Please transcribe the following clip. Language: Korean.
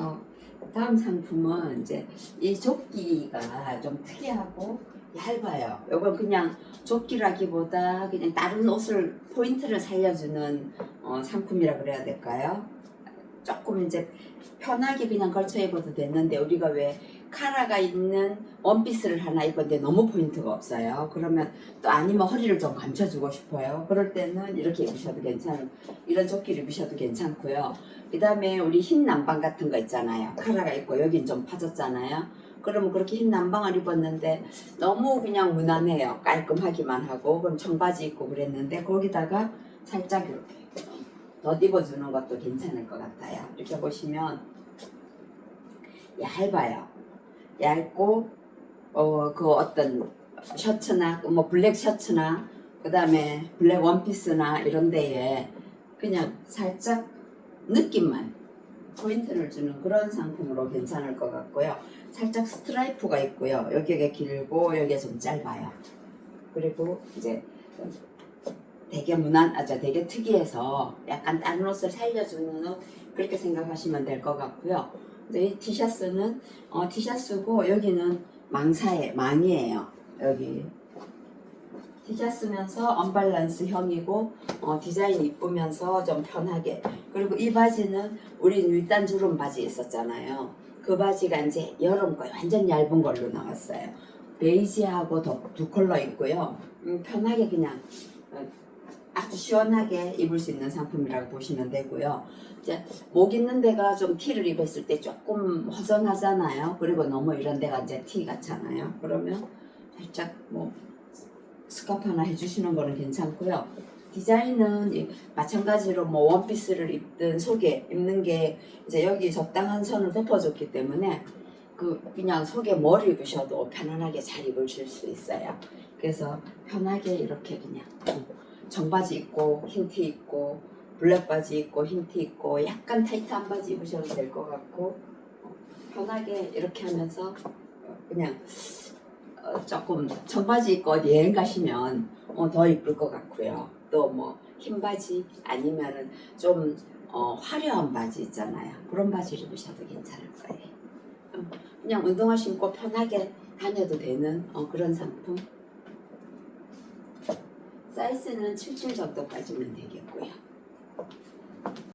어, 다음 상품은 이제 이 조끼가 좀 특이하고 얇아요. 이건 그냥 조끼라기보다 그냥 다른 옷을 포인트를 살려주는 어, 상품이라 그래야 될까요? 조금 이제 편하게 그냥 걸쳐 입어도 됐는데 우리가 왜 카라가 있는 원피스를 하나 입었는데 너무 포인트가 없어요. 그러면 또 아니면 허리를 좀 감춰주고 싶어요. 그럴 때는 이렇게 입으셔도 괜찮은 이런 조끼를 입으셔도 괜찮고요. 그 다음에 우리 흰 남방 같은 거 있잖아요. 카라가 있고 여긴 좀 파졌잖아요. 그러면 그렇게 흰 남방을 입었는데 너무 그냥 무난해요. 깔끔하기만 하고 그럼 청바지 입고 그랬는데 거기다가 살짝 이렇게 덧입어주는 것도 괜찮을 것 같아요. 이렇게 보시면 얇아요. 얇고 어 그 어떤 셔츠나 뭐 블랙 셔츠나 그 다음에 블랙 원피스나 이런 데에 그냥 살짝 느낌만 포인트를 주는 그런 상품으로 괜찮을 것 같고요. 살짝 스트라이프가 있고요. 여기가 길고 여기가 좀 짧아요. 그리고 이제 되게 무난, 아, 저 되게 특이해서 약간 다른 옷을 살려주는 옷 그렇게 생각하시면 될 것 같고요. 이 티셔츠는 어, 티셔츠고 여기는 망사에 망이에요. 여기 티셔츠면서 언밸런스 형이고 어, 디자인 이쁘면서 좀 편하게 그리고 이 바지는 우리 윗단 주름 바지 있었잖아요. 그 바지가 이제 여름 거 완전 얇은 걸로 나왔어요. 베이지하고 더, 두 컬러 있고요. 음, 편하게 그냥 어, 아주 시원하게 입을 수 있는 상품이라고 보시면 되고요. 이제 목 있는 데가 좀 티를 입었을 때 조금 허전하잖아요. 그리고 너무 이런 데가 이제 티 같잖아요. 그러면 살짝 뭐 스카프 하나 해주시는 거는 괜찮고요. 디자인은 이- 마찬가지로 뭐 원피스를 입든 속에 입는 게 이제 여기 적당한 선을 덮어줬기 때문에 그 그냥 속에 뭘 입으셔도 편안하게 잘 입으실 수 있어요. 그래서 편하게 이렇게 그냥 청바지 입고 흰 티 입고 블랙 바지 입고 흰 티 입고 약간 타이트한 바지 입으셔도 될 것 같고 어, 편하게 이렇게 하면서 어, 그냥 어, 조금 청바지 입고 여행 가시면 어, 더 이쁠 것 같고요. 또 뭐 흰 바지 아니면은 좀 어, 화려한 바지 있잖아요. 그런 바지를 입으셔도 괜찮을 거예요. 어, 그냥 운동화 신고 편하게 다녀도 되는 어, 그런 상품. 사이즈는 77 정도까지면 되겠고요.